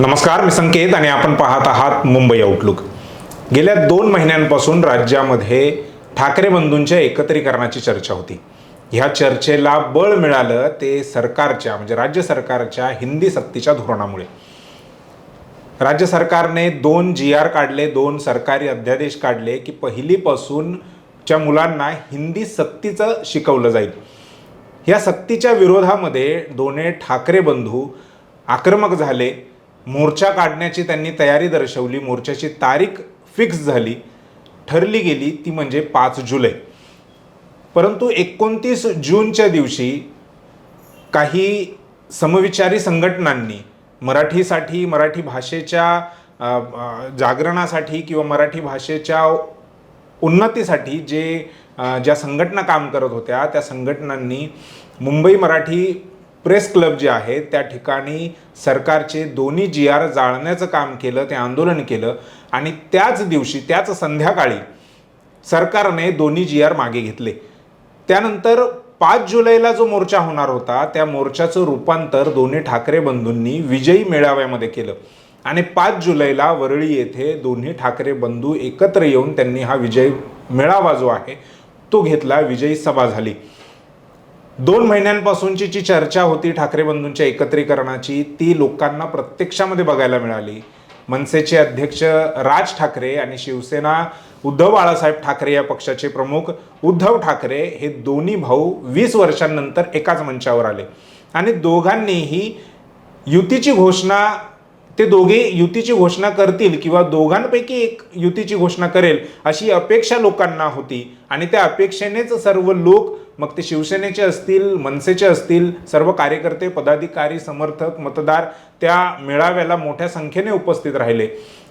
नमस्कार मी संकेत आणि आपण पाहत आहात मुंबई आउटलुक गेल्या दोन महिन्यांपासून राज्यामध्ये ठाकरे बंधूंच्या एकत्रीकरणाची चर्चा होती. ह्या चर्चेला बळ मिळालं ते सरकारच्या म्हणजे राज्य सरकारच्या हिंदी सक्तीच्या धोरणामुळे. राज्य सरकारने दोन जी आर काढले दोन सरकारी अध्यादेश काढले की पहिलीपासूनच्या मुलांना हिंदी सक्तीचं शिकवलं जाईल. या सक्तीच्या विरोधामध्ये दोन्ही ठाकरे बंधू आक्रमक झाले. मोर्चा काढण्याची त्यांनी तयारी दर्शवली मोर्चाची तारीख फिक्स झाली ठरली गेली ती म्हणजे पाच जुलै. परंतु एकोणतीस जूनच्या दिवशी काही समविचारी संघटनांनी मराठीसाठी मराठी भाषेच्या जागरणासाठी किंवा मराठी भाषेच्या उन्नतीसाठी जे ज्या संघटना काम करत होत्या त्या संघटनांनी मुंबई मराठी प्रेस क्लब जे आहे त्या ठिकाणी सरकारचे दोन्ही जी आर जाळण्याचं काम केलं ते आंदोलन केलं आणि त्याच दिवशी त्याच संध्याकाळी सरकारने दोन्ही जी आर मागे घेतले. त्यानंतर पाच जुलैला जो मोर्चा होणार होता त्या मोर्चाचं रूपांतर दोन्ही ठाकरे बंधूंनी विजयी मेळाव्यामध्ये केलं. आणि पाच जुलैला वरळी येथे दोन्ही ठाकरे बंधू एकत्र येऊन त्यांनी हा विजय मेळावा जो आहे तो घेतला विजयी सभा झाली. दोन महिन्यांपासूनची जी चर्चा होती ठाकरे बंधूंच्या एकत्रीकरणाची ती लोकांना प्रत्यक्षामध्ये बघायला मिळाली. मनसेचे अध्यक्ष राज ठाकरे आणि शिवसेना उद्धव बाळासाहेब ठाकरे या पक्षाचे प्रमुख उद्धव ठाकरे हे दोन्ही भाऊ वीस वर्षांनंतर एकाच मंचावर आले. आणि दोघांनीही युतीची घोषणा ते दोघे युतीची घोषणा करतील किंवा दोघांपैकी एक युतीची घोषणा करेल अशी अपेक्षा लोकांना होती. आणि त्या अपेक्षेनेच सर्व लोक मग ते शिवसेनेचे असतील मनसेचे असतील सर्व कार्यकर्ते पदाधिकारी समर्थक मतदार त्या मेळाव्याला मोठ्या संख्येने उपस्थित राहिले.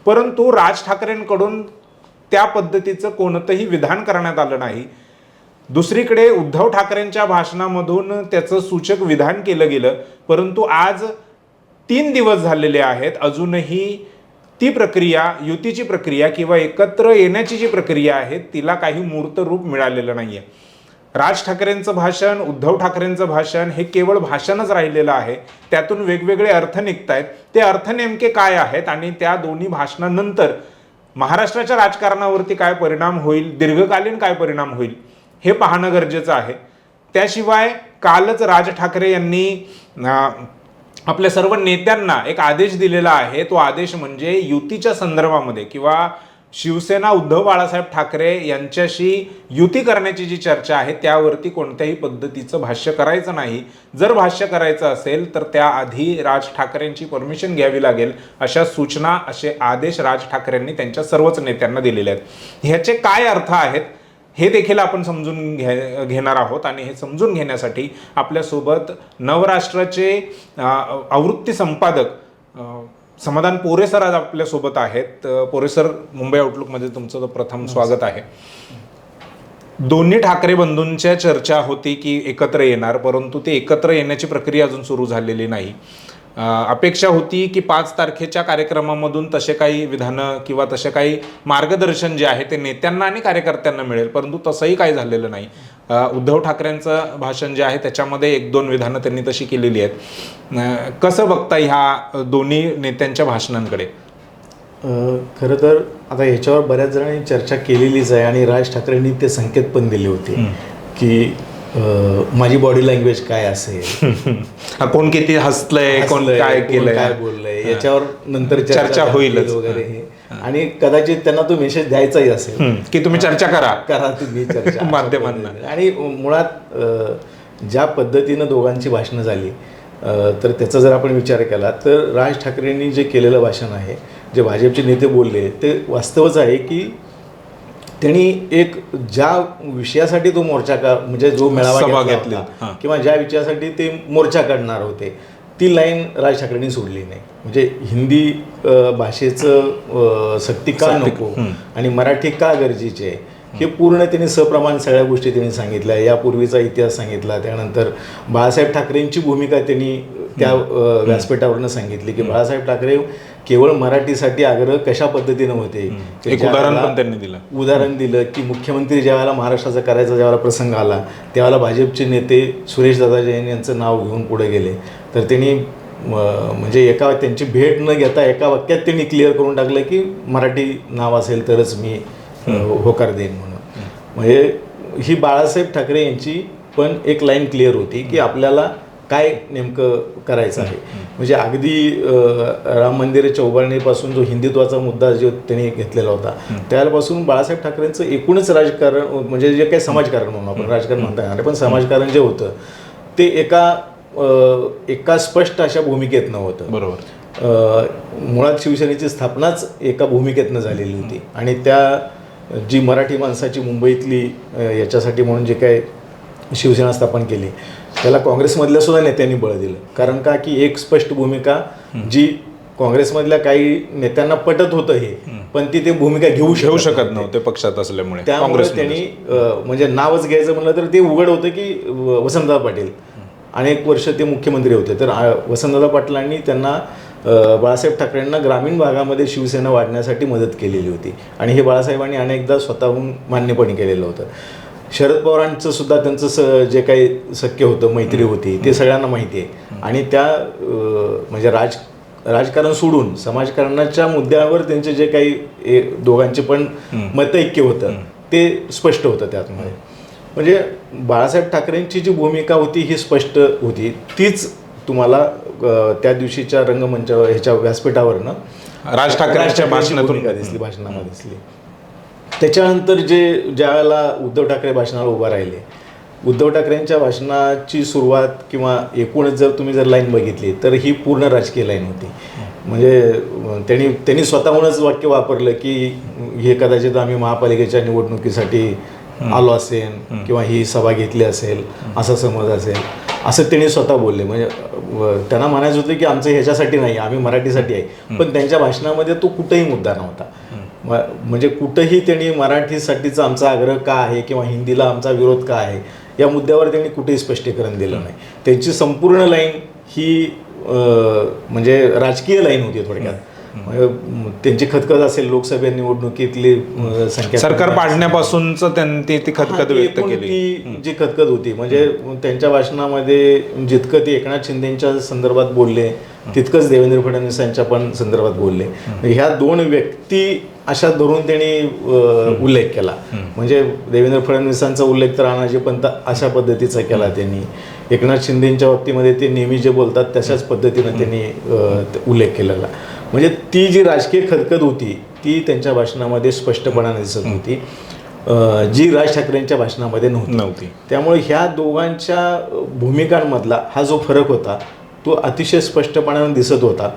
परंतु राज ठाकरेंकडून त्या पद्धतीचं कोणतंही विधान करण्यात आलं नाही. दुसरीकडे उद्धव ठाकरेंच्या भाषणामधून त्याचं सूचक विधान केलं गेलं. परंतु आज तीन दिवस झालेले आहेत अजूनही ती प्रक्रिया युतीची प्रक्रिया किंवा एकत्र येण्याची जी प्रक्रिया आहे तिला काही मूर्त रूप मिळालेलं नाही आहे राज ठाकरेंचं भाषण उद्धव ठाकरेंचं भाषण हे केवळ भाषणच राहिलेलं आहे. त्यातून वेगवेगळे अर्थ निघत आहेत ते अर्थ नेमके काय आहेत आणि त्या दोन्ही भाषणानंतर महाराष्ट्राच्या राजकारणावरती काय परिणाम होईल दीर्घकालीन काय परिणाम होईल हे पाहणं गरजेचं आहे. त्याशिवाय कालच राज ठाकरे यांनी आपल्या सर्व नेत्यांना एक आदेश दिलेला आहे. तो आदेश म्हणजे युतीच्या संदर्भामध्ये किंवा शिवसेना उद्धव बाळासाहेब ठाकरे यांच्याशी युती करण्याची जी चर्चा आहे त्यावरती कोणत्याही पद्धतीचं भाष्य करायचं नाही. जर भाष्य करायचं असेल तर त्याआधी राज ठाकरेंची परमिशन घ्यावी लागेल अशा सूचना असे आदेश राज ठाकरेंनी त्यांच्या सर्वच नेत्यांना दिलेले आहेत. ह्याचे काय अर्थ आहेत हे देखील आपण समजून घे घेणार आहोत आणि हे समजून घेण्यासाठी आपल्यासोबत नवराष्ट्राचे आवृत्ती संपादक समाधान पोरे सर आज आपल्यासोबत आहेत. पोरे सर मुंबई आउटलुकमध्ये तुमचं प्रथम स्वागत आहे. दोन्ही ठाकरे बंधूंच्या चर्चा होती की एकत्र येणार परंतु ते एकत्र येण्याची प्रक्रिया अजून सुरू झालेली नाही. अपेक्षा होती की पाच तारखेच्या कार्यक्रमामधून तसे काही विधानं किंवा तसे काही मार्गदर्शन जे आहे ते नेत्यांना आणि कार्यकर्त्यांना मिळेल परंतु तसंही काही झालेलं नाही. उद्धव ठाकरेंचं भाषण जे आहे त्याच्यामध्ये एक दोन विधानं त्यांनी तशी केलेली आहेत. कसं बघता ह्या दोन्ही नेत्यांच्या भाषणांकडे? खरं तर आता ह्याच्यावर बऱ्याच जणांनी चर्चा केलेलीच आहे आणि राज ठाकरेंनी ते संकेत पण दिले होते की माझी बॉडी लँग्वेज काय असेल? कोण किती हसलंय कोण काय केलंय? काय बोललंय? याच्यावर नंतर चर्चा झाली होईलच. वगैरे हे. आणि कदाचित त्यांना तो मेसेज द्यायचाही असेल. की तुम्ही चर्चा करा. करा तुम्ही चर्चा. माध्यमांना. आणि मुळात ज्या पद्धतीनं दोघांची भाषणं झाली तर त्याचा जर आपण विचार केला तर राज ठाकरेंनी जे केलेलं भाषण आहे जे भाजपचे नेते बोलले ते वास्तवच आहे की त्यांनी एक ज्या विषयासाठी तो मोर्चा का म्हणजे जो मेळावा घेतला. किंवा ज्या विषयासाठी ते मोर्चा काढणार होते ती लाईन राज ठाकरेंनी सोडली नाही. म्हणजे हिंदी भाषेचं सक्ती का नको. आणि मराठी का गरजेची आहे? हे पूर्ण त्यांनी सप्रमाण सगळ्या गोष्टी त्यांनी सांगितल्या. यापूर्वीचा इतिहास सांगितला. त्यानंतर बाळासाहेब ठाकरेंची भूमिका त्यांनी त्या व्यासपीठावरनं सांगितली की बाळासाहेब ठाकरे केवळ मराठीसाठी आग्रह कशा पद्धतीनं होते? एक उदाहरण पण त्यांनी दिलं. उदाहरण दिलं की मुख्यमंत्री ज्या वेळेला महाराष्ट्राचा करायचा ज्यावेळेला प्रसंग आला त्यावेळेला भाजपचे नेते सुरेश दादा जैन यांचं नाव घेऊन पुढे गेले. तर त्यांनी म्हणजे एका त्यांची भेट न घेता एका वाक्यात त्यांनी क्लिअर करून टाकलं की मराठी नाव असेल तरच मी होकार देईन म्हणून. म्हणजे ही बाळासाहेब ठाकरे यांची पण एक लाईन क्लिअर होती की आपल्याला काय नेमकं करायचं आहे. म्हणजे अगदी राम मंदिराच्या उभारणीपासून जो हिंदुत्वाचा मुद्दा जो त्यांनी घेतलेला होता त्यापासून बाळासाहेब ठाकरेंचं एकूणच राजकारण म्हणजे जे काही समाजकारण म्हणून आपण राजकारण म्हणता येणार पण समाजकारण जे होतं ते एका एका स्पष्ट अशा भूमिकेत नव्हतं बरोबर. मुळात शिवसेनेची स्थापनाच एका भूमिकेतनं झालेली होती. आणि त्या जी मराठी माणसाची मुंबईतली याच्यासाठी म्हणून जे काय शिवसेना स्थापन केली त्याला काँग्रेसमधल्या सुद्धा नेत्यांनी बळ दिलं. कारण का? की एक स्पष्ट भूमिका जी काँग्रेसमधल्या काही नेत्यांना पटत होतं हे पण ती ते भूमिका घेऊ घेऊ शकत नव्हते. पक्षात असल्यामुळे त्यामुळे. त्यांनी म्हणजे नावच घ्यायचं म्हणलं तर ते उघड होतं की वसंतदादा पाटील. अनेक वर्ष ते मुख्यमंत्री होते. तर वसंतदादा पाटलांनी त्यांना बाळासाहेब ठाकरेंना ग्रामीण भागामध्ये शिवसेना वाढण्यासाठी मदत केलेली होती. आणि हे बाळासाहेबांनी अनेकदा स्वतःहून मान्यपणे केलेलं होतं. शरद पवारांचं सुद्धा त्यांचं स जे काही शक्य होतं मैत्री होती ते सगळ्यांना माहिती आहे. आणि त्या म्हणजे राज राजकारण सोडून समाजकारणाच्या मुद्द्यावर त्यांचे जे काही दोघांचे पण मतैक्य होतं ते स्पष्ट होतं त्यातमध्ये. म्हणजे बाळासाहेब ठाकरेंची जी भूमिका होती ही स्पष्ट होती. तीच तुम्हाला त्या दिवशीच्या रंगमंचावर ह्याच्या व्यासपीठावरनं राज ठाकरेंच्या भाषणातून दिसली भाषणामध्ये दिसली. त्याच्यानंतर जे ज्या वेळेला उद्धव ठाकरे भाषणाला उभा राहिले उद्धव ठाकरेंच्या भाषणाची सुरुवात किंवा एकूणच जर तुम्ही जर लाईन बघितली तर ही पूर्ण राजकीय लाईन होती. म्हणजे त्यांनी त्यांनी स्वतःहूनच वाक्य वापरलं की हे कदाचित आम्ही महापालिकेच्या निवडणुकीसाठी आलो असेल किंवा ही सभा घेतली असेल असा समज असेल असं त्यांनी स्वतः बोलले. म्हणजे त्यांना म्हणायचं होतं की आमचं ह्याच्यासाठी नाही आम्ही मराठीसाठी आहे. पण त्यांच्या भाषणामध्ये तो कुठेही मुद्दा नव्हता. म- म्हणजे कुठंही त्यांनी मराठीसाठीचा आमचा आग्रह का आहे किंवा हिंदीला आमचा विरोध का आहे या मुद्द्यावर त्यांनी कुठेही स्पष्टीकरण दिलं नाही. त्यांची संपूर्ण लाईन ही म्हणजे राजकीय लाईन होती थोडक्यात. त्यांची खतखत असेल लोकसभा निवडणुकीतली संख्या सरकार पाडण्यापासूनच त्यांनी ती खतखत व्यक्त केली. जी खतखत होती म्हणजे त्यांच्या भाषणामध्ये जितकं ते एकनाथ शिंदेच्या संदर्भात बोलले तितकंच देवेंद्र फडणवीसांच्या पण संदर्भात बोलले. ह्या दोन व्यक्ती अशा धरून त्यांनी उल्लेख केला. म्हणजे देवेंद्र फडणवीसांचा उल्लेख तर अनाजी पंत अशा पद्धतीचा केला त्यांनी. एकनाथ शिंदेच्या बाबतीमध्ये ते नेहमी जे बोलतात तशाच पद्धतीनं त्यांनी उल्लेख केलेला. म्हणजे ती जी राजकीय खतखत होती ती त्यांच्या भाषणामध्ये स्पष्टपणाने दिसत होती. जी राज ठाकरेंच्या भाषणामध्ये नव्हती. नव्हती. त्यामुळे ह्या दोघांच्या भूमिकांमधला हा जो फरक होता तो अतिशय स्पष्टपणाने दिसत होता.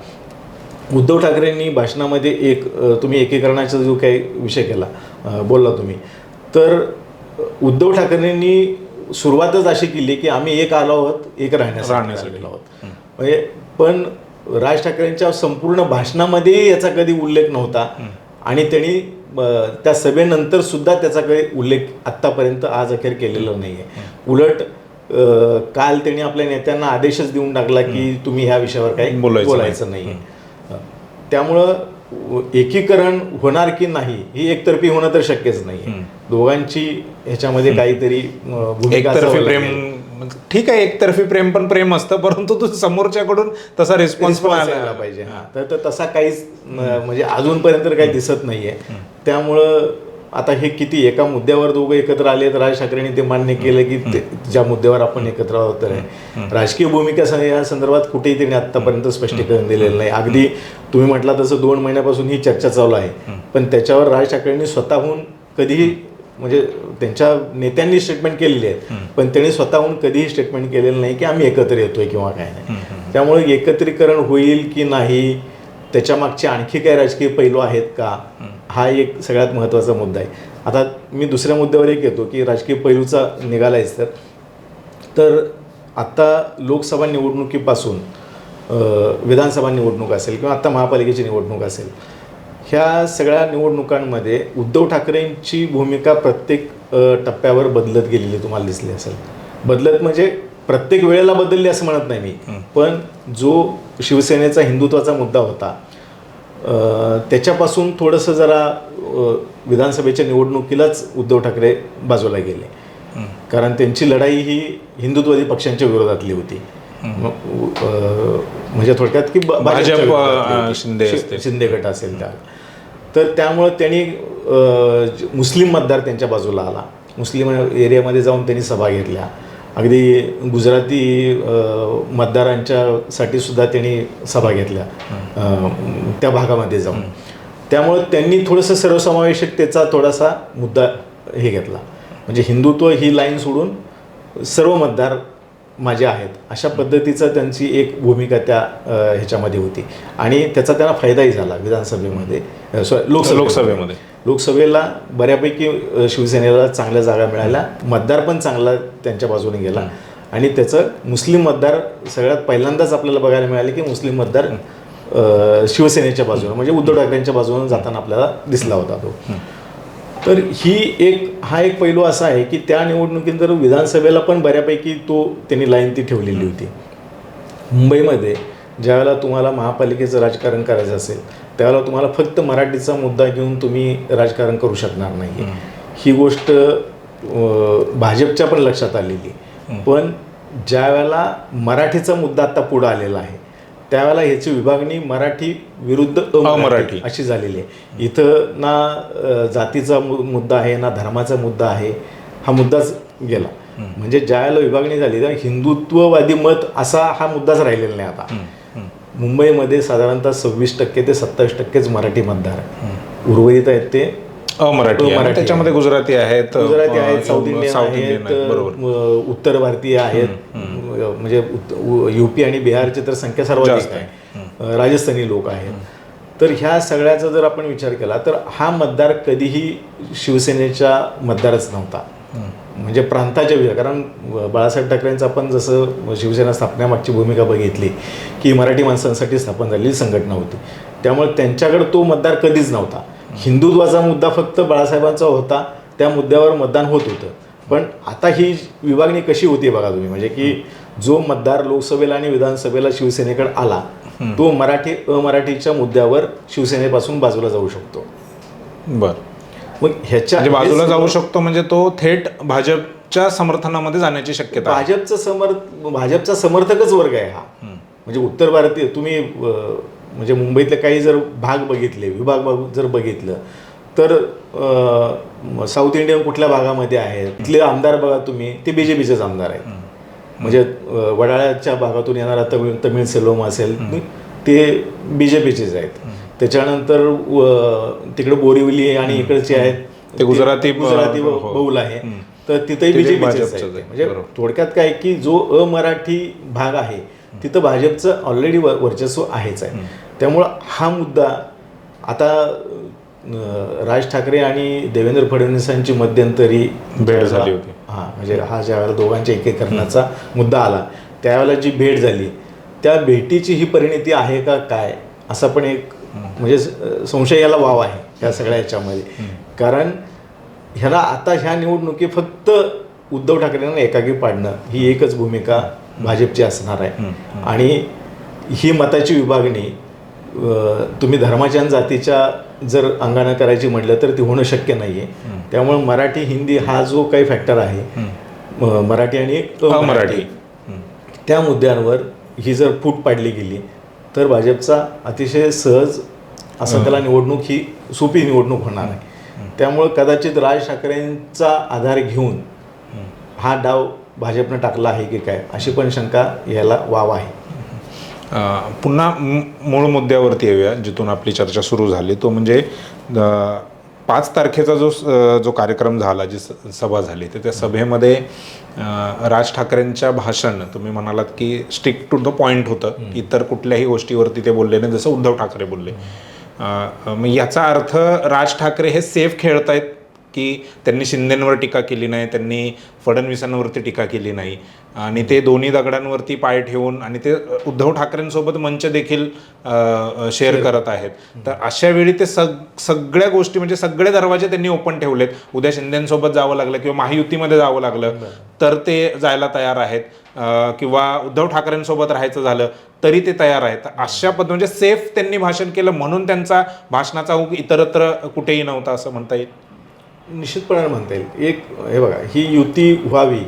उद्धव ठाकरेंनी भाषणामध्ये एक तुम्ही एकीकरणाचा जो काही विषय केला बोलला तुम्ही तर उद्धव ठाकरेंनी सुरुवातच अशी केली की आम्ही एक आलो आहोत एक राहण्यासाठी राहण्यासाठी. आहोत. म्हणजे पण राज ठाकरेंच्या संपूर्ण भाषणामध्येही याचा कधी उल्लेख नव्हता आणि त्यांनी त्या सभेनंतर सुद्धा त्याचा काही उल्लेख आत्तापर्यंत आज अखेर केलेला नाही आहे उलट काल त्यांनी आपल्या नेत्यांना आदेशच देऊन टाकला की तुम्ही ह्या विषयावर काही बोलायचं बोलायचं नाही. आहे त्यामुळं एकीकरण होणार की नाही ही एकतर्फी होणं तर शक्यच नाही दोघांची ह्याच्यामध्ये काहीतरी एकतर्फी प्रेम. म्हणजे ठीक आहे एकतर्फी प्रेम पण प्रेम असतं परंतु तो समोरच्याकडून तसा रिस्पॉन्स पण आला. पाहिजे. हा. तर तसा काहीच म्हणजे अजूनपर्यंत काही दिसत नाहीये. त्यामुळं आता हे किती एका मुद्द्यावर दोघं एकत्र आले तर राज ठाकरेंनी ते मान्य केलं की ते- ज्या मुद्द्यावर आपण एकत्र आहोत तर आहे राजकीय भूमिका या संदर्भात कुठेही त्यांनी आतापर्यंत स्पष्टीकरण दिलेलं नाही. अगदी तुम्ही म्हटला तसं दोन महिन्यापासून ही चर्चा चालू आहे. पण त्याच्यावर राज ठाकरेंनी स्वतःहून कधीही म्हणजे त्यांच्या नेत्यांनी स्टेटमेंट केलेली आहेत. पण त्यांनी स्वतःहून कधीही स्टेटमेंट केलेलं नाही की आम्ही एकत्र येतोय किंवा काय नाही. त्यामुळे एकत्रीकरण होईल की नाही त्याच्या मागचे आणखी काही राजकीय पैलू आहेत का? हा एक सगळ्यात महत्त्वाचा मुद्दा आहे. आता मी दुसऱ्या मुद्द्यावर एक येतो की राजकीय पैलूचा निघालायच तर. तर आत्ता लोकसभा निवडणुकीपासून विधानसभा निवडणूक असेल किंवा आत्ता महापालिकेची निवडणूक असेल ह्या सगळ्या निवडणुकांमध्ये उद्धव ठाकरेंची भूमिका प्रत्येक टप्प्यावर बदलत गेलेली तुम्हाला दिसली असेल. बदलत म्हणजे प्रत्येक वेळेला बदलली असं म्हणत नाही मी. पण जो शिवसेनेचा हिंदुत्वाचा मुद्दा होता त्याच्यापासून थोडंसं जरा विधानसभेच्या निवडणुकीलाच उद्धव ठाकरे बाजूला गेले. कारण त्यांची लढाई ही हिंदुत्ववादी पक्षांच्या विरोधातली होती. म्हणजे थोडक्यात की भाजप. शिंदे. शिंदे गट असेल त्या तर त्यामुळं त्यांनी मुस्लिम मतदार त्यांच्या बाजूला आला. मुस्लिम एरियामध्ये जाऊन त्यांनी सभा घेतल्या. अगदी गुजराती मतदारांच्यासाठी सुद्धा त्यांनी सभा घेतल्या. त्या भागामध्ये जाऊन. त्यामुळं त्यांनी थोडंसं सर्वसमावेशकतेचा थोडासा मुद्दा हे घेतला. म्हणजे हिंदुत्व ही लाईन सोडून सर्व मतदार माझे आहेत अशा पद्धतीचं त्यांची एक भूमिका त्या ह्याच्यामध्ये होती. आणि त्याचा त्यांना फायदाही झाला विधानसभेमध्ये सॉरी लोकसभेमध्ये. लोकसभेमध्ये. लोकसभेला बऱ्यापैकी शिवसेनेला चांगल्या जागा मिळाल्या. मतदार पण चांगला त्यांच्या बाजूने गेला. आणि त्याचं मुस्लिम मतदार सगळ्यात पहिल्यांदाच आपल्याला बघायला मिळाले की मुस्लिम मतदार शिवसेनेच्या बाजूने म्हणजे उद्धव ठाकरेंच्या बाजूने जाताना आपल्याला दिसला होता तो. तर ही एक हा एक पैलू असा आहे की त्या निवडणुकीत तर विधानसभेला पण बऱ्यापैकी तो त्यांनी लाईन ती ठेवलेली होती. मुंबईमध्ये ज्यावेळेला तुम्हाला महापालिकेचं राजकारण करायचं असेल त्यावेळेला तुम्हाला फक्त मराठीचा मुद्दा घेऊन तुम्ही राजकारण करू शकणार नाही. ही. गोष्ट भाजपच्या पण लक्षात आलेली. पण ज्या वेळेला मराठीचा मुद्दा आता पुढं आलेला आहे त्यावेळेला ह्याची विभागणी मराठी विरुद्ध अमराठी. अशी झालेली आहे. इथं ना जातीचा मुद्दा आहे ना धर्माचा मुद्दा आहे हा मुद्दाच गेला. म्हणजे ज्यावेळेला विभागणी झाली तर हिंदुत्ववादी मत असा हा मुद्दाच राहिलेला नाही आता. मुंबईमध्ये साधारणतः सव्वीस टक्के ते सत्तावीस टक्केच मराठी मतदार आहे उर्वरित आहेत ते अमराठी त्याच्यामध्ये गुजराती आहेत गुजराती आहेत साऊथ इंडियन आहेत, आहेत उत्तर भारतीय आहेत. म्हणजे युपी आणि बिहारची तर संख्या सर्वाधिक जास्त आहे. राजस्थानी लोक आहेत. तर ह्या सगळ्याचा जर आपण विचार केला तर हा मतदार कधीही शिवसेनेच्या मतदारच नव्हता. म्हणजे प्रांताच्या विचार कारण बाळासाहेब ठाकरेंचं आपण जसं शिवसेना स्थापनेमागची भूमिका बघितली की मराठी माणसांसाठी स्थापन झालेली संघटना होती. त्यामुळे त्यांच्याकडे तो मतदार कधीच नव्हता. हिंदुत्वाचा मुद्दा फक्त बाळासाहेबांचा होता त्या मुद्द्यावर मतदान होत होतं. पण आता ही विभागणी कशी होती बघा तुम्ही. म्हणजे की जो मतदार लोकसभेला आणि विधानसभेला शिवसेनेकडे आला तो मराठी अमराठीच्या मुद्द्यावर शिवसेनेपासून बाजूला जाऊ शकतो. बर. मग ह्याच्या म्हणजे बाजूला जाऊ शकतो म्हणजे तो थेट भाजपच्या समर्थनामध्ये जाण्याची शक्यता आहे. भाजपचा समर्थ भाजपचा समर्थकच वर्ग आहे हा. म्हणजे उत्तर भारतीय तुम्ही म्हणजे मुंबईतले काही जर भाग बघितले विभाग जर बघितलं तर साऊथ इंडियन कुठल्या भागामध्ये आहेत? तिथले आमदार बघा तुम्ही ते बी जे पीचेच आमदार आहेत म्हणजे वडाळ्याच्या भागातून येणारा तमिळ तमिळ सेल्वम असेल ते बी जे पीचेच आहेत त्याच्यानंतर तिकडे बोरिवली आणि इकडचे आहेत. ते गुजराती गुजराती हो. बहुल आहे. तर तिथेही तिथे बीजेपीचेच आहे. म्हणजे. थोडक्यात काय की जो अमराठी भाग आहे तिथं भाजपचं ऑलरेडी वर्चस्व आहेच आहे. त्यामुळं हा मुद्दा आता राज ठाकरे आणि देवेंद्र फडणवीसांची मध्यंतरी भेट झाली होती. हां म्हणजे हा ज्या वेळेला दोघांच्या एकीकरणाचा मुद्दा आला त्यावेळेला जी भेट झाली त्या भेटीची ही परिणिती आहे का काय? असा पण एक म्हणजे संशय याला वाव आहे या सगळ्या याच्यामध्ये. कारण ह्याला आता ह्या निवडणुकी फक्त उद्धव ठाकरेंना एकाकी पाडणं ही एकच भूमिका भाजपची असणार आहे. आणि ही मताची विभागणी तुम्ही धर्माच्या आणि जातीच्या जर अंगानं करायची म्हटलं तर ती होणं शक्य नाही आहे त्यामुळे मराठी हिंदी हा जो काही फॅक्टर आहे मराठी आणि अमराठी त्या मुद्द्यांवर ही जर फूट पाडली गेली तर भाजपचा अतिशय सहज असं त्याला निवडणूक ही सोपी निवडणूक होणार आहे. त्यामुळं कदाचित राज ठाकरेंचा आधार घेऊन हा. डाव भाजपनं टाकला आहे की काय अशी पण शंका याला वाव आहे. पुन्हा मूळ मुद्द्यावरती येऊया जिथून आपली चर्चा सुरू झाली. तो म्हणजे पाच तारखेचा जो जो कार्यक्रम झाला जी सभा झाली तर त्या सभेमध्ये राज ठाकरेंच्या भाषण तुम्ही म्हणालात की स्टिक टू द पॉईंट होतं. इतर कुठल्याही गोष्टीवरती ते बोलले नाही जसं उद्धव ठाकरे बोलले. मग याचा अर्थ राज ठाकरे हे सेफ खेळतायत की त्यांनी शिंदेंवर टीका केली नाही त्यांनी फडणवीसांवरती टीका केली नाही? आणि ते दोन्ही दगडांवरती पाय ठेवून आणि ते उद्धव ठाकरेंसोबत मंच देखील शेअर करत आहेत. तर अशा वेळी ते सग सगळ्या गोष्टी म्हणजे सगळे दरवाजे त्यांनी ओपन ठेवलेत. उद्या शिंदेसोबत जावं लागलं किंवा महायुतीमध्ये जावं लागलं तर ते जायला तयार आहेत. किंवा उद्धव ठाकरेंसोबत राहायचं झालं तरी ते तयार आहेत. अशा पद्धती म्हणजे सेफ त्यांनी भाषण केलं म्हणून त्यांचा भाषणाचा ऊग इतरत्र कुठेही नव्हता असं म्हणता येईल. निश्चितपणे म्हणता येईल. एक हे बघा ही युती व्हावी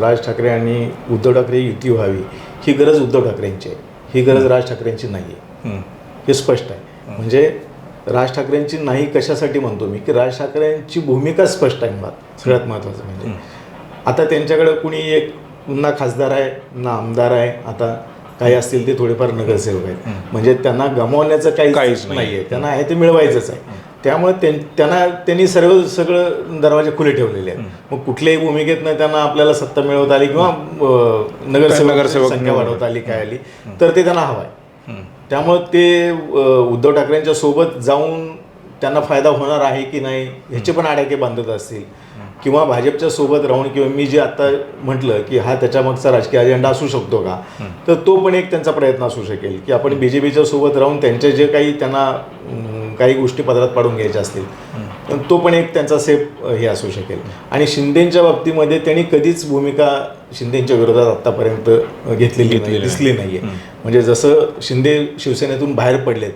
राज ठाकरे आणि उद्धव ठाकरे युती व्हावी ही गरज उद्धव ठाकरेंची आहे. ही गरज राज ठाकरेंची नाही आहे. हे स्पष्ट आहे. म्हणजे राज ठाकरेंची नाही कशासाठी म्हणतो मी की राज ठाकरेंची भूमिका स्पष्ट आहे मुळात. सगळ्यात महत्त्वाचं म्हणजे. आता त्यांच्याकडे कुणी एक पुन्हा खासदार आहे ना आमदार आहे आता काही असतील ते थोडेफार नगरसेवक आहेत. म्हणजे त्यांना गमावण्याचं काहीच काहीच नाही. नाही आहे त्यांना आहे ते मिळवायचंच आहे. त्यामुळे त्यां- त्यांना त्यांनी सर्व सगळं दरवाजे खुले ठेवलेले आहेत. मग कुठल्याही भूमिकेतनं त्यांना आपल्याला सत्ता मिळवता आली किंवा नगरसेवक संख्या. वाढवता आली काय आली तर ते त्यांना हवं आहे. त्यामुळे ते उद्धव ठाकरेंच्या सोबत जाऊन त्यांना फायदा होणार आहे की नाही ह्याचे पण आडाके बांधत असतील. किंवा भाजपच्या सोबत राहून किंवा मी जे आता म्हटलं की हा त्याच्या मागचा राजकीय अजेंडा असू शकतो का तर तो पण एक त्यांचा प्रयत्न असू शकेल. की आपण बी जे पीच्या सोबत राहून त्यांचे जे काही त्यांना काही गोष्टी पदरात पाडून घ्यायच्या असतील. तर तो पण एक त्यांचा सेफ हे असू शकेल. आणि शिंदेच्या बाबतीमध्ये त्यांनी कधीच भूमिका शिंदेच्या विरोधात आतापर्यंत घेतलेली नाही दिसली नाहीये. म्हणजे जसं शिंदे शिवसेनेतून बाहेर पडलेत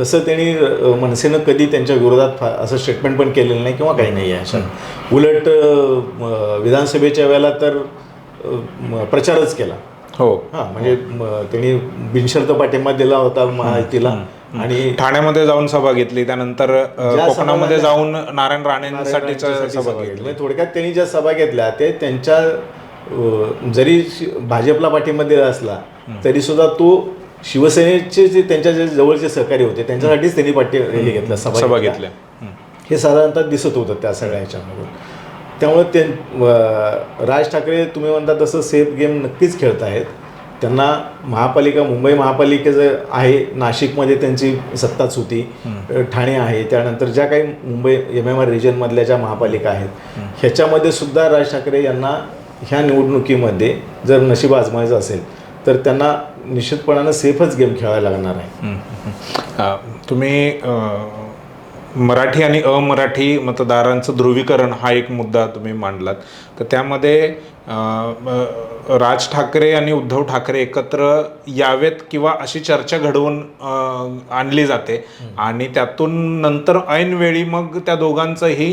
तसं त्यांनी मनसेनं कधी त्यांच्या विरोधात फा- असं स्टेटमेंट पण केलेलं नाही किंवा काही नाही आहे अशा. उलट विधानसभेच्या वेळेला तर प्रचारच केला. हो. हां म्हणजे त्यांनी बिनशर्त पाठिंबा दिला होता महायुतीला. आणि ठाण्यामध्ये जाऊन सभा घेतली त्यानंतर कोकणामध्ये जाऊन नारायण राणेंसाठीच सभा घेतली. म्हणजे थोडक्यात त्यांनी ज्या सभा घेतल्या ते त्यांच्या जरी भाजपला पाठिंबा दिला असला तरी सुद्धा तो शिवसेनेचे जे त्यांच्या जे जवळचे सहकारी होते त्यांच्यासाठीच त्यांनी पाठी हे घेतलं सभा घेतल्या. हे साधारणतः दिसत होतं त्या सगळ्या ह्याच्यामधून. त्यामुळे ते राज ठाकरे तुम्ही म्हणता तसं सेफ गेम नक्कीच खेळत आहेत त्यांना महापालिका मुंबई महापालिकेचं आहे नाशिकमध्ये त्यांची सत्ताच होती. ठाणे आहे. त्यानंतर ज्या काही मुंबई एम एम आर रिजनमधल्या ज्या महापालिका आहेत ह्याच्यामध्ये सुद्धा राज ठाकरे यांना ह्या निवडणुकीमध्ये जर नशीब आजमायचं असेल तर त्यांना निश्चितपणानं सेफच गेम खेळायला लागणार आहे. तुम्ही मराठी आणि अमराठी मतदारांचं ध्रुवीकरण हा एक मुद्दा तुम्ही मांडलात. तर त्यामध्ये राज ठाकरे आणि उद्धव ठाकरे एकत्र यावेत किंवा अशी चर्चा घडवून आणली जाते. आणि त्यातून नंतर ऐनवेळी मग त्या दोघांचंही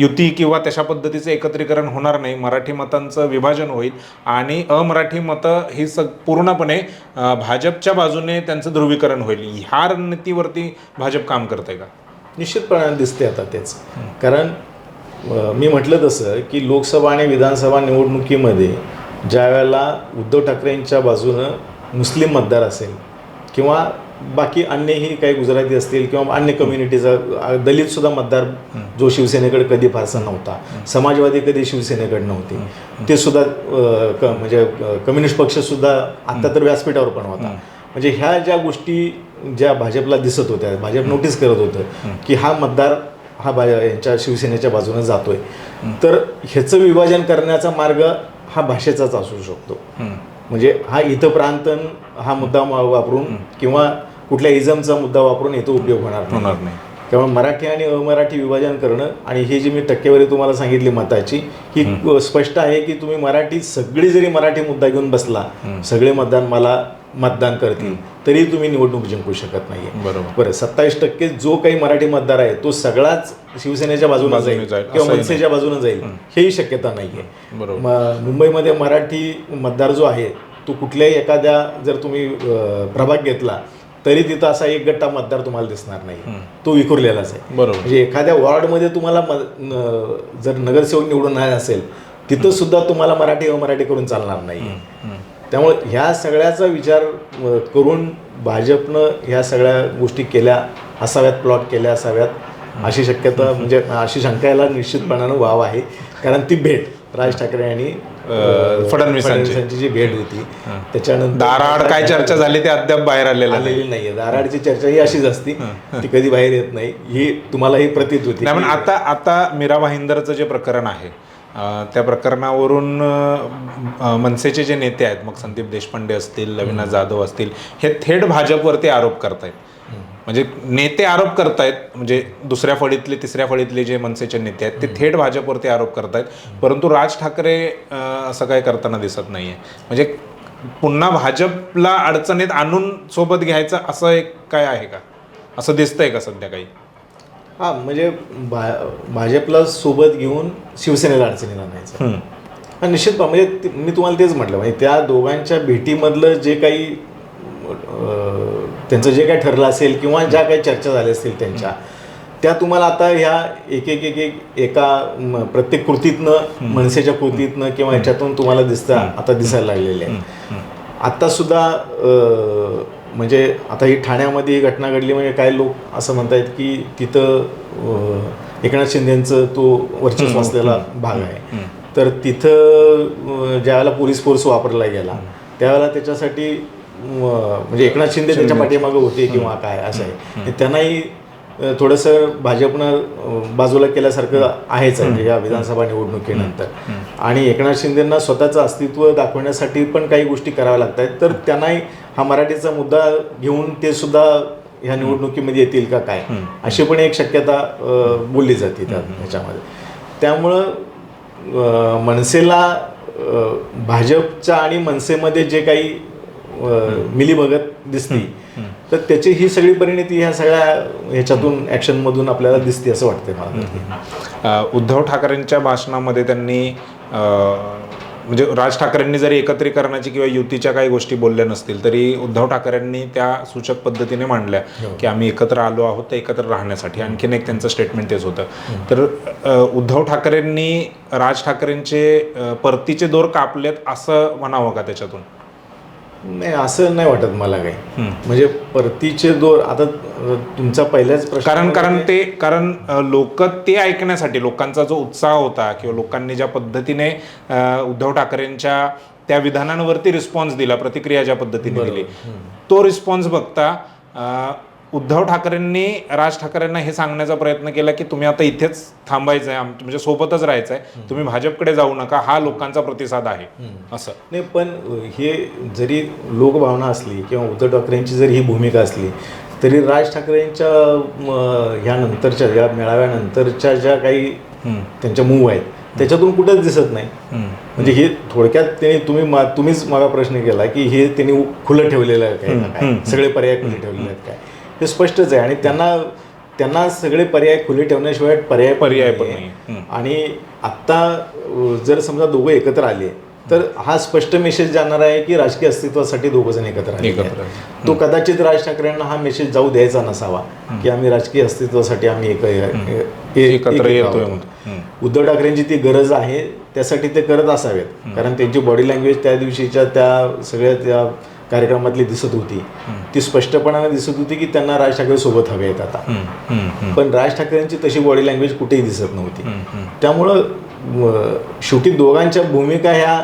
युती किंवा तशा पद्धतीचं एकत्रीकरण होणार नाही. मराठी मतांचं विभाजन होईल. आणि अमराठी मतं ही सग पूर्णपणे भाजपच्या बाजूने त्यांचं ध्रुवीकरण होईल. ह्या रणनीतीवरती भाजप काम करते का? निश्चितपणाने दिसते आता तेच. कारण मी म्हटलं तसं की लोकसभा आणि विधानसभा निवडणुकीमध्ये ज्या वेळेला उद्धव ठाकरेंच्या बाजूनं मुस्लिम मतदार असेल किंवा बाकी अन्यही काही गुजराती असतील किंवा अन्य कम्युनिटीचा दलितसुद्धा मतदार जो शिवसेनेकडे कधी फारसा नव्हता समाजवादी कधी शिवसेनेकडे नव्हते ते सुद्धा क म्हणजे कम्युनिस्ट पक्षसुद्धा आता तर व्यासपीठावर पण होता. म्हणजे ह्या ज्या गोष्टी ज्या भाजपला दिसत होत्या भाजप नोटीस करत होतं की हा मतदार हा बा यांच्या शिवसेनेच्या बाजूने जातोय. तर ह्याचं विभाजन करण्याचा मार्ग हा भाषेचाच असू शकतो. म्हणजे हा इथं प्रांतन हा मुद्दा वापरून किंवा कुठल्या इजमचा मुद्दा वापरून इथं उपयोग होणार होणार नाही. त्यामुळे मराठी आणि अमराठी विभाजन करणं आणि ही जी मी टक्केवारी तुम्हाला सांगितली मताची ही स्पष्ट आहे की तुम्ही मराठी सगळी जरी मराठी मुद्दा घेऊन बसला सगळे मतदान मला मतदान करतील. तरी तुम्ही निवडणूक जिंकू शकत नाहीये. बरोबर. बरं सत्तावीस टक्के जो काही मराठी मतदार आहे तो सगळाच शिवसेनेच्या बाजूने जाईल किंवा मनसेच्या बाजूने जाईल. हेही शक्यता नाहीये. बरोबर. म- मुंबईमध्ये मराठी मतदार जो आहे तो कुठल्याही एखाद्या जर तुम्ही प्रभाग घेतला तरी तिथं असा एक गट्टा मतदार तुम्हाला दिसणार नाही. तो विखुरलेलाच आहे. बरोबर. म्हणजे एखाद्या वॉर्डमध्ये तुम्हाला जर नगरसेवक निवडून नाही असेल तिथं सुद्धा तुम्हाला मराठी अमराठी करून चालणार नाही. त्यामुळे ह्या सगळ्याचा विचार करून भाजपनं ह्या सगळ्या गोष्टी केल्या असाव्यात प्लॉट केल्या असाव्यात अशी शक्यता म्हणजे अशी शंका याला निश्चितपणानं वाव आहे. कारण ती भेट राज ठाकरे आणि फडणवीसांची. जी भेट होती त्याच्यानंतर दाराआड काय चर्चा झाली ते अद्याप बाहेर आलेलं आलेली नाहीये. दाराडची चर्चा ही अशीच असती. ती कधी बाहेर येत नाही. ही तुम्हाला ही प्रतीत होती आता आता मीरा भाईंदरचं जे प्रकरण आहे त्या प्रकरणावरून मनसेचे जे नेते आहेत मग संदीप देशपांडे असतील अविनाश जाधव असतील हे थेट भाजपवरती आरोप करतायत. म्हणजे नेते आरोप करतायत म्हणजे दुसऱ्या फळीतले तिसऱ्या फळीतले जे मनसेचे नेते आहेत ते थेट भाजपवरती आरोप करतायत. परंतु राज ठाकरे असं काय करताना दिसत नाहीये. म्हणजे पुन्हा भाजपला अडचणीत आणून सोबत घ्यायचं असं एक काय आहे का? असं दिसतंय का सध्या काही? हा म्हणजे भा भाजपला सोबत घेऊन शिवसेनेला अडचणीला आणायचं. हा निश्चित म्हणजे ते- मी तुम्हाला तेच म्हटलं म्हणजे त्या दोघांच्या भेटीमधलं जे काही त्यांचं जे काही ठरलं असेल किंवा ज्या काही चर्चा झाल्या असतील त्यांच्या त्या तुम्हाला आता ह्या एक एक एक एक एका म, प्रत्येक कृतीतनं मनसेच्या कृतीतनं किंवा ह्याच्यातून तुम्हाला दिसता आता दिसायला लागलेले. आहे आता सुद्धा अ, म्हणजे आता ही ठाण्यामध्ये ही घटना घडली म्हणजे काही लोक असं म्हणतायत की तिथं एकनाथ शिंदेचं तो वर्चस्व असलेला भाग आहे. तर तिथं ज्यावेळेला पोलीस फोर्स वापरला गेला त्यावेळेला त्याच्यासाठी म्हणजे एकनाथ शिंदे त्यांच्या पाठीमागे होते किंवा काय असं आहे. त्यांनाही अ, थोडंसं भाजपनं बाजूला केल्यासारखं आहेच आहे या विधानसभा निवडणुकीनंतर. आणि एकनाथ शिंदेंना स्वतःचं अस्तित्व दाखवण्यासाठी पण काही गोष्टी कराव्या लागत आहेत तर त्यांनाही हा मराठीचा मुद्दा घेऊन ते सुद्धा ह्या निवडणुकीमध्ये येतील का काय? अशी पण एक शक्यता बोलली जाते त्या ह्याच्यामध्ये. त्यामुळं मनसेला भाजपच्या आणि मनसेमध्ये जे काही मिलीभगत दिसती तर त्याची ही सगळी परिणती ह्या सगळ्या ह्याच्यातून ॲक्शनमधून आपल्याला दिसते असं वाटतंय मला. उद्धव ठाकरेंच्या भाषणामध्ये त्यांनी म्हणजे राज ठाकरेंनी जरी एकत्रीकरणाची किंवा युतीच्या काही गोष्टी बोलल्या नसतील तरी उद्धव ठाकरेंनी त्या सूचक पद्धतीने मांडल्या की आम्ही एकत्र आलो आहोत तर एकत्र राहण्यासाठी. आणखीन एक त्यांचं स्टेटमेंट तेच होतं. तर उद्धव ठाकरेंनी राज ठाकरेंचे परतीचे दोर कापलेत असं म्हणावं का त्याच्यातून? नाही असं नाही वाटत मला काही. म्हणजे परतीचे दोर आता तुमचा पहिल्याच प्रश्न कारण कारण ते कारण लोक ते ऐकण्यासाठी लोकांचा जो उत्साह होता किंवा लोकांनी ज्या पद्धतीने उद्धव ठाकरेंच्या त्या विधानांवरती रिस्पॉन्स दिला प्रतिक्रिया ज्या पद्धतीने दिली तो रिस्पॉन्स बघता उद्धव ठाकरेंनी राज ठाकरेंना हे सांगण्याचा प्रयत्न केला की तुम्ही आता इथेच थांबायचं आहे म्हणजे सोबतच राहायचं आहे तुम्ही भाजपकडे जाऊ नका हा लोकांचा प्रतिसाद आहे. असं. नाही पण हे जरी लोकभावना असली किंवा उद्धव ठाकरेंची जरी ही भूमिका असली तरी राज ठाकरेंच्या म, ह्या नंतरच्या या मेळाव्यानंतरच्या ज्या काही त्यांच्या मूव आहेत त्याच्यातून कुठंच दिसत नाही. म्हणजे हे थोडक्यात त्यांनी तुम्ही तुम्हीच मला प्रश्न केला की हे त्यांनी खुलं ठेवलेलं आहे काय? सगळे पर्याय खुले ठेवलेले आहेत काय? हे स्पष्टच आहे. आणि त्यांना त्यांना सगळे पर्याय खुले ठेवण्याशिवाय पर्याय पर्याय पण. नाही. आणि आत्ता जर समजा दोघं एकत्र आले तर हा स्पष्ट मेसेज जाणार आहे की राजकीय अस्तित्वासाठी दोघं जण एकत्र आले तो कदाचित राज ठाकरेंना हा मेसेज जाऊ द्यायचा नसावा की आम्ही राजकीय अस्तित्वासाठी आम्ही एक- एक- एक- एकत्र येतोय. उद्धव ठाकरेंची ती गरज आहे त्यासाठी ते करत असावेत. कारण त्यांची बॉडी लँग्वेज त्या दिवशीच्या त्या सगळ्या त्या कार्यक्रमातली दिसत होती. ती स्पष्टपणाने दिसत होती की त्यांना राज ठाकरे सोबत हवे आहेत आता. पण राज ठाकरेंची तशी बॉडी लँग्वेज कुठेही दिसत नव्हती. त्यामुळं शेवटी दोघांच्या भूमिका ह्या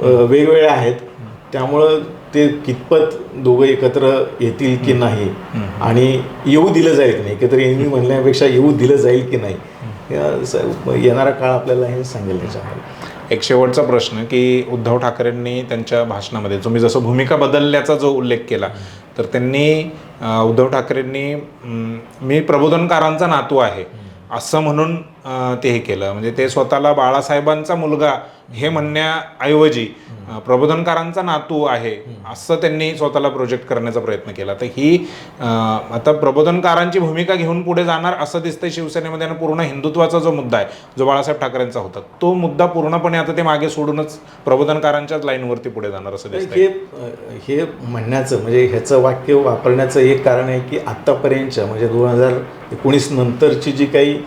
वेगवेगळ्या आहेत. त्यामुळं ते कितपत दोघं एकत्र येतील की नाही आणि येऊ दिलं जाईल की नाही एकत्र येणे म्हणण्यापेक्षा येऊ दिलं जाईल की नाही येणारा काळ आपल्याला हे सांगेल याच्यामध्ये. एक शेवटचा प्रश्न की उद्धव ठाकरेंनी त्यांच्या भाषणामध्ये तुम्ही जसं भूमिका बदलल्याचा जो उल्लेख केला तर त्यांनी उद्धव ठाकरेंनी मी प्रबोधनकारांचा नातू आहे असं म्हणून ते हे केलं. म्हणजे ते स्वतःला बाळासाहेबांचा मुलगा हे म्हणण्याऐवजी प्रबोधनकारांचा नातू आहे असं त्यांनी स्वतःला प्रोजेक्ट करण्याचा प्रयत्न केला. तर ही आता प्रबोधनकारांची भूमिका घेऊन पुढे जाणार असं दिसतंय शिवसेनेमध्ये आणि पूर्ण हिंदुत्वाचा जो मुद्दा आहे जो बाळासाहेब ठाकरेंचा होता तो मुद्दा पूर्णपणे आता ते मागे सोडूनच प्रबोधनकारांच्याच लाईनवरती पुढे जाणार असं दिसतंय. हे हे म्हणण्याचं म्हणजे ह्याचं वाक्य वापरण्याचं एक कारण आहे की आत्तापर्यंतच्या म्हणजे दोन हजार एकोणीस नंतरची जी काही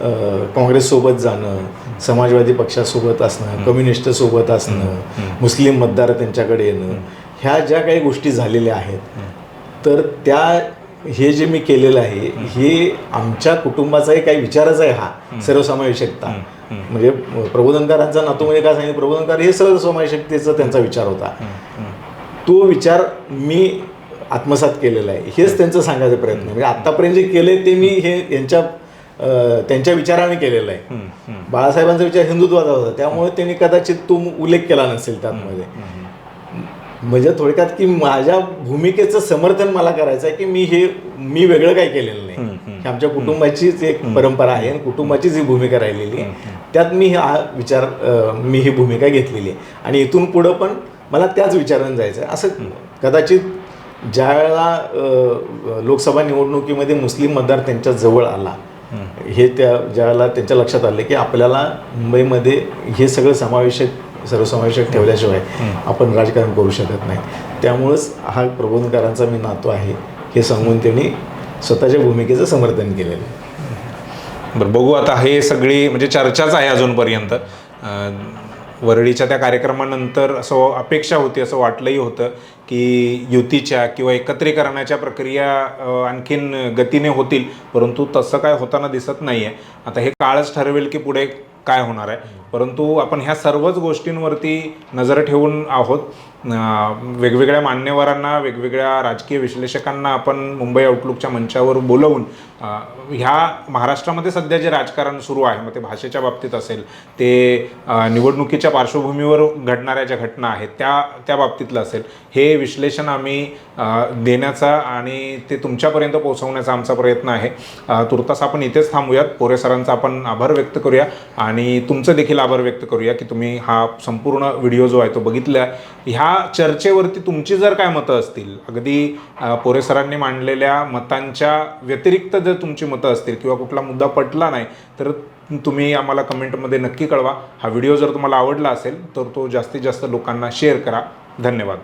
काँग्रेससोबत जाणं समाजवादी पक्षासोबत असणं कम्युनिस्टसोबत असणं मुस्लिम मतदार त्यांच्याकडे येणं ह्या ज्या काही गोष्टी झालेल्या आहेत तर त्या हे जे मी केलेलं आहे हे आमच्या कुटुंबाचाही काही विचारच आहे हा सर्वसमावेशकता. म्हणजे प्रबोधनकारांचा नातू म्हणजे काय सांगितलं? प्रबोधनकार हे सर्वसमावेशकतेचा त्यांचा विचार होता. तो विचार मी आत्मसात केलेला आहे. हेच त्यांचं सांगायचा प्रयत्न. आहे. म्हणजे आतापर्यंत जे केले ते मी हे यांच्या त्यांच्या विचाराने केलेलं आहे. बाळासाहेबांचा विचार हिंदुत्वाचा होता. त्यामुळे त्यांनी कदाचित तो उल्लेख केला नसेल त्यामध्ये. म्हणजे थोडक्यात की माझ्या भूमिकेचं समर्थन मला करायचं आहे की मी हे मी वेगळं काही केलेलं नाही. आमच्या कुटुंबाचीच एक परंपरा आहे आणि कुटुंबाचीच ही भूमिका राहिलेली आहे. त्यात मी हा विचार मी ही भूमिका घेतलेली आहे. आणि इथून पुढं पण मला त्याच विचारानं जायचं आहे असं कदाचित ज्या वेळेला लोकसभा निवडणुकीमध्ये मुस्लिम मतदार त्यांच्या जवळ आला हे त्या ज्यावेळेला त्यांच्या लक्षात आले की आपल्याला मुंबईमध्ये हे सगळं समावेशक सर्वसमावेशक ठेवल्याशिवाय आपण राजकारण करू शकत नाही. त्यामुळंच हा प्रबोधनकारांचा मी नातो आहे हे सांगून त्यांनी स्वतःच्या भूमिकेचं समर्थन केलेलं बरं बघू आता हे सगळी म्हणजे चर्चाच आहे अजूनपर्यंत. वरळीच्या त्या कार्यक्रमानंतर असं अपेक्षा होती असं वाटलंही होतं की युतीच्या किंवा एकत्रीकरणाच्या प्रक्रिया आणखीन गतीने होतील परंतु तसं काय होताना दिसत नाही आहे आता हे काळच ठरवेल की पुढे काय होणार आहे. परंतु आपण ह्या सर्वच गोष्टींवरती नजर ठेवून आहोत. वेगवेगळ्या मान्यवरांना वेगवेगळ्या राजकीय विश्लेषकांना आपण मुंबई आउटलुकच्या मंचावर बोलवून ह्या महाराष्ट्रामध्ये सध्या जे राजकारण सुरू आहे मग ते भाषेच्या बाबतीत असेल ते निवडणुकीच्या पार्श्वभूमीवर घडणाऱ्या ज्या घटना आहेत त्या त्या बाबतीतलं असेल हे विश्लेषण आम्ही देण्याचा आणि ते तुमच्यापर्यंत पोहोचवण्याचा आमचा प्रयत्न आहे. तुर्तास आपण इथेच थांबूयात. पोरे सरांचा आपण आभार व्यक्त करूया आणि तुमचं देखील आभार व्यक्त करूया की तुम्ही हा संपूर्ण व्हिडिओ जो आहे तो बघितला आहे ह्या चर्चेवरती तुमची जर काय मतं असतील अगदी पोरे सरांनी मांडलेल्या मतांच्या व्यतिरिक्त जर तुमची मतं असतील किंवा कुठला मुद्दा पटला नाही तर तुम्ही आम्हाला कमेंटमध्ये नक्की कळवा. हा व्हिडिओ जर तुम्हाला आवडला असेल तर तो जास्तीत जास्त लोकांना शेअर करा. धन्यवाद.